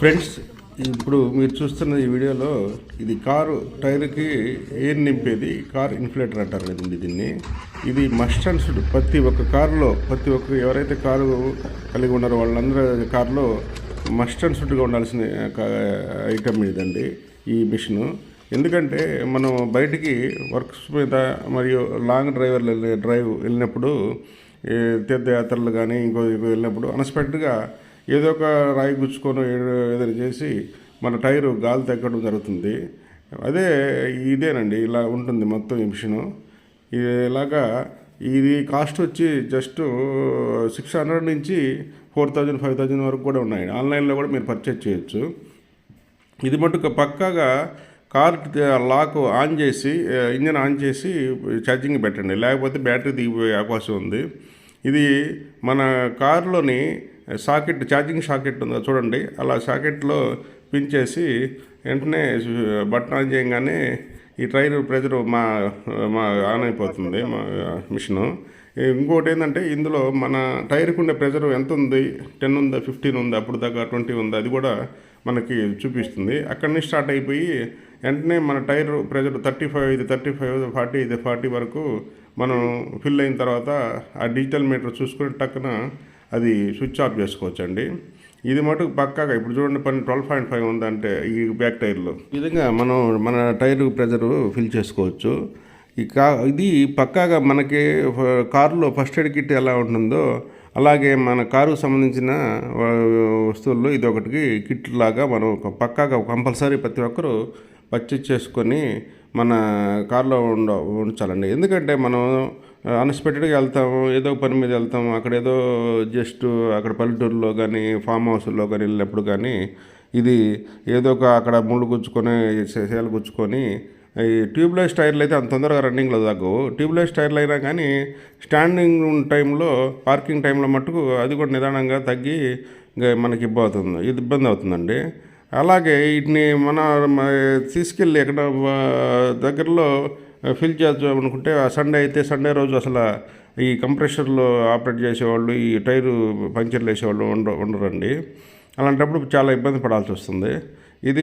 Friends ఇప్పుడు మీరు చూస్తున్న ఈ వీడియోలో ఇది కారు టైర్కి ఎయిర్ నింపేది కార్ ఇన్ఫ్లేటర్ అంటారు కదండి దీన్ని. ఇది మస్ట్ అండ్ ప్రతి ఒక్క కారులో ప్రతి ఒక్క ఎవరైతే కారు కలిగి ఉన్నారో వాళ్ళందరూ కారులో మస్ట్ అండ్ ఉండాల్సిన ఐటమ్ ఇదండి ఈ మిషను. ఎందుకంటే మనం బయటికి వర్క్స్ మీద మరియు లాంగ్ డ్రైవర్లు వెళ్ళే డ్రైవ్ వెళ్ళినప్పుడు తీర్థయాత్రలు కానీ ఇంకో ఇంకో వెళ్ళినప్పుడు అన్ఎక్స్పెక్టెడ్గా ఏదో ఒక రాయి గుచ్చుకొని ఏదైనా చేసి మన టైరు గాలి తగ్గడం జరుగుతుంది. అదే ఇదేనండి ఇలా ఉంటుంది మొత్తం ఈ మిషను. ఇలాగా ఇది కాస్ట్ వచ్చి జస్ట్ సిక్స్ హండ్రెడ్ నుంచి ఫోర్ థౌజండ్ ఫైవ్ థౌజండ్ వరకు కూడా ఉన్నాయి. ఆన్లైన్లో కూడా మీరు పర్చేజ్ చేయొచ్చు. ఇది మటుకు పక్కాగా కార్ లాక్ ఆన్ చేసి ఇంజన్ ఆన్ చేసి ఛార్జింగ్ పెట్టండి. లేకపోతే బ్యాటరీ దిగిపోయే అవకాశం ఉంది. ఇది మన కారులోని సాకెట్ ఛార్జింగ్ సాకెట్ ఉందో చూడండి. అలా సాకెట్లో పిన్ చేసి వెంటనే బటన్ ఆన్ చేయగానే ఈ టైర్ ప్రెజర్ మా మా ఆన్ అయిపోతుంది మా మిషను. ఇంకోటి ఏంటంటే ఇందులో మన టైర్కి ఉండే ప్రెజర్ ఎంత ఉంది? టెన్ ఉందా? ఫిఫ్టీన్ ఉందా? అప్పుడు దాకా ట్వంటీ ఉందా? అది కూడా మనకి చూపిస్తుంది. అక్కడి నుంచి స్టార్ట్ అయిపోయి వెంటనే మన టైర్ ప్రెజర్ థర్టీ ఫైవ్ ఇది థర్టీ ఫైవ్ ఫార్టీ ఇది ఫార్టీ వరకు మనం ఫిల్ అయిన తర్వాత ఆ డిజిటల్ మీటర్ చూసుకుని టక్కున అది స్విచ్ ఆఫ్ చేసుకోవచ్చండి. ఇది మటుకు పక్కాగా ఇప్పుడు చూడండి పని ట్వెల్వ్ పాయింట్ ఫైవ్ ఉందంటే ఈ బ్యాక్ టైర్లో ఈ విధంగా మనం మన టైర్ ప్రెజర్ ఫిల్ చేసుకోవచ్చు. ఈ కా ఇది పక్కాగా మనకి కారులో ఫస్ట్ ఎయిడ్ కిట్ ఎలా ఉంటుందో అలాగే మన కారుకు సంబంధించిన వస్తువుల్లో ఇది ఒకటికి కిట్ లాగా మనం పక్కాగా కంపల్సరీ ప్రతి ఒక్కరూ పర్చేజ్ చేసుకొని మన కారులో ఉండ ఉంచాలండి. ఎందుకంటే మనం అన్ఎక్స్పెక్టెడ్గా వెళ్తాము ఏదో ఒక పని మీద వెళ్తాము. అక్కడ ఏదో జస్ట్ అక్కడ పల్లెటూరులో కానీ ఫామ్ హౌస్లో కానీ వెళ్ళినప్పుడు కానీ ఇది ఏదో ఒక అక్కడ ముళ్ళు గుచ్చుకొని సేలు గుచ్చుకొని ఈ ట్యూబ్లెస్ టైర్లు అయితే అంత తొందరగా రన్నింగ్లో తగ్గవు. ట్యూబ్లెస్ టైర్లు అయినా కానీ స్టాండింగ్ టైంలో పార్కింగ్ టైంలో మట్టుకు అది కూడా నిదానంగా తగ్గి మనకి ఇబ్బంది అవుతుంది ఇది ఇబ్బంది అవుతుందండి. అలాగే వీటిని మన తీసుకెళ్ళి ఎక్కడ దగ్గరలో ఫిల్ చేద్దాం అనుకుంటే ఆ సండే అయితే సండే రోజు అసలు ఈ కంప్రెషర్లో ఆపరేట్ చేసేవాళ్ళు ఈ టైరు పంచర్లు వేసేవాళ్ళు ఉండ ఉండరండి. అలాంటప్పుడు చాలా ఇబ్బంది పడాల్సి వస్తుంది. ఇది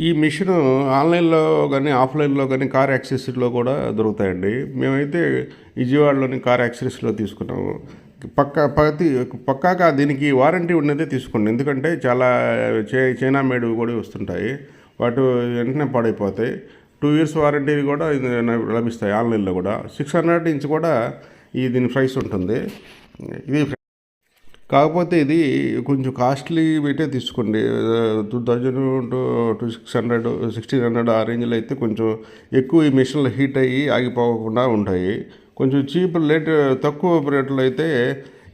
ఈ మిషన్ ఆన్లైన్లో కానీ ఆఫ్లైన్లో కానీ కార్ యాక్సెసరీలో కూడా దొరుకుతాయండి. మేమైతే విజయవాడలోని కార్ యాక్సెసరీస్లో తీసుకున్నాము. పక్క ప్రతి పక్కాగా దీనికి వారంటీ ఉన్నదే తీసుకోండి. ఎందుకంటే చాలా చే చైనా మేడ్ కూడా వస్తుంటాయి. వాటి వెంటనే పాడైపోతాయి. టూ ఇయర్స్ వారంటీ కూడా లభిస్తాయి ఆన్లైన్లో కూడా. సిక్స్ హండ్రెడ్ ఇంచ్ కూడా ఈ దీని ప్రైస్ ఉంటుంది. ఇది కాకపోతే ఇది కొంచెం కాస్ట్లీ పెట్టే తీసుకోండి. Two thousand to two six hundred sixteen hundred ఆ రేంజ్లో అయితే కొంచెం ఎక్కువ ఈ మిషన్లు హీట్ అయ్యి ఆగిపోకుండా ఉంటాయి. కొంచెం చీప్ లేట్ తక్కువ రేట్లో అయితే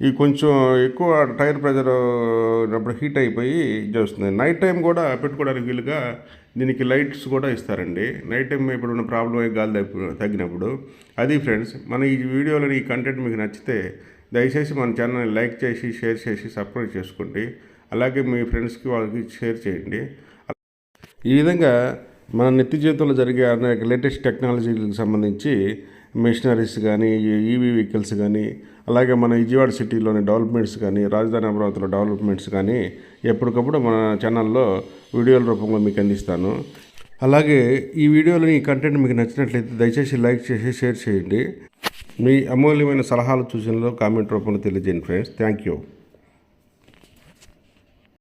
ఈ కొంచెం ఎక్కువ టైర్ ప్రెజర్ ఉన్నప్పుడు హీట్ అయిపోయి ఇది వస్తుంది నైట్ టైం కూడా పెట్టుకోవడానికి వీలుగా దీనికి లైట్స్ కూడా ఇస్తారండి. నైట్ టైం ఇప్పుడు ఉన్న ప్రాబ్లం అయ్యి గాలి తగ్గి- తగ్గినప్పుడు. అది ఫ్రెండ్స్ మన ఈ వీడియోలోని ఈ కంటెంట్ మీకు నచ్చితే దయచేసి మన ఛానల్ని లైక్ చేసి షేర్ చేసి సబ్స్క్రైబ్ చేసుకోండి. అలాగే మీ ఫ్రెండ్స్కి వాళ్ళకి షేర్ చేయండి. ఈ విధంగా మన నిత్య జీవితంలో జరిగే అనేక లేటెస్ట్ టెక్నాలజీలకు సంబంధించి మిషనరీస్ కానీ ఈవీ వెహికల్స్ కానీ అలాగే మన విజయవాడ సిటీలోని డెవలప్మెంట్స్ కానీ రాజధాని అమరావతిలో డెవలప్మెంట్స్ కానీ ఎప్పటికప్పుడు మన ఛానల్లో వీడియోల రూపంలో మీకు అందిస్తాను. అలాగే ఈ వీడియోలోని ఈ కంటెంట్ మీకు నచ్చినట్లయితే దయచేసి లైక్ చేసి షేర్ చేయండి. మీ అమూల్యమైన సలహాలు సూచనలు కామెంట్ రూపంలో తెలియజేయండి ఫ్రెండ్స్. Thank you.